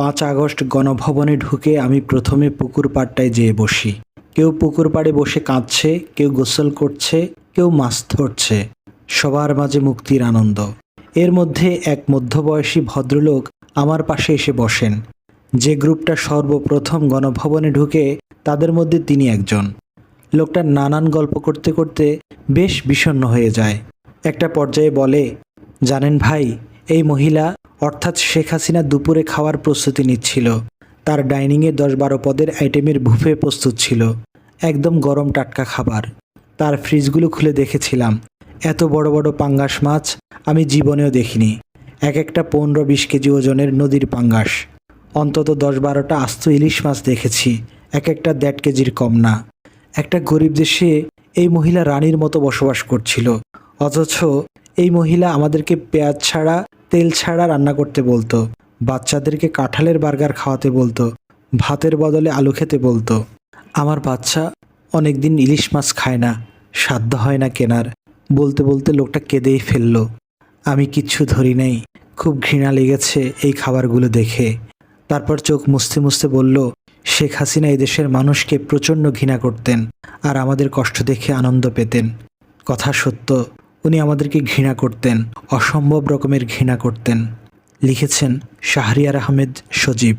পাঁচ আগস্ট গণভবনে ঢুকে আমি প্রথমে পুকুর পাড়টায় যেয়ে বসি। কেউ পুকুর পাড়ে বসে কাঁদছে, কেউ গোসল করছে, কেউ মাছ ধরছে। সবার মাঝে মুক্তির আনন্দ। এর মধ্যে এক মধ্যবয়সী ভদ্রলোক আমার পাশে এসে বসেন। যে গ্রুপটা সর্বপ্রথম গণভবনে ঢুকে, তাদের মধ্যে তিনি একজন। লোকটা নানান গল্প করতে করতে বেশ বিষণ্ণ হয়ে যায়। একটা পর্যায়ে বলে, জানেন ভাই, এই মহিলা অর্থাৎ শেখ হাসিনা দুপুরে খাওয়ার প্রস্তুতি নিচ্ছিল। তার ডাইনিংয়ে দশ বারো পদের আইটেমের বুফে প্রস্তুত ছিল। একদম গরম টাটকা খাবার। তার ফ্রিজগুলো খুলে দেখেছিলাম। এত বড় বড় পাঙ্গাস মাছ আমি জীবনেও দেখিনি। এক একটা পনেরো বিশ কেজি ওজনের নদীর পাঙ্গাস। অন্তত দশ বারোটা আস্ত ইলিশ মাছ দেখেছি। এক একটা দেড় কেজির কম না। একটা গরিব দেশে এই মহিলা রানীর মতো বসবাস করছিল। অথচ এই মহিলা আমাদেরকে পেঁয়াজ ছাড়া তেল ছাড়া রান্না করতে বলতো। বাচ্চাদেরকে কাঁঠালের বার্গার খাওয়াতে বলতো, ভাতের বদলে আলু খেতে বলতো। আমার বাচ্চা অনেকদিন ইলিশ মাছ খায় না, সাধ্য হয় না কেনার। বলতে বলতে লোকটা কেঁদেই ফেলল। আমি কিচ্ছু ধরি নাই, খুব ঘৃণা লেগেছে এই খাবারগুলো দেখে। তারপর চোখ মুছতে মুছতে বলল, শেখ হাসিনা এদেশের মানুষকে প্রচণ্ড ঘৃণা করতেন আর আমাদের কষ্ট দেখে আনন্দ পেতেন। কথা সত্য উনি আমাদেরকে ঘৃণা করতেন অসম্ভব রকমের ঘৃণা করতেন। লিখেছেন শাহরিয়ার আহমেদ সজীব।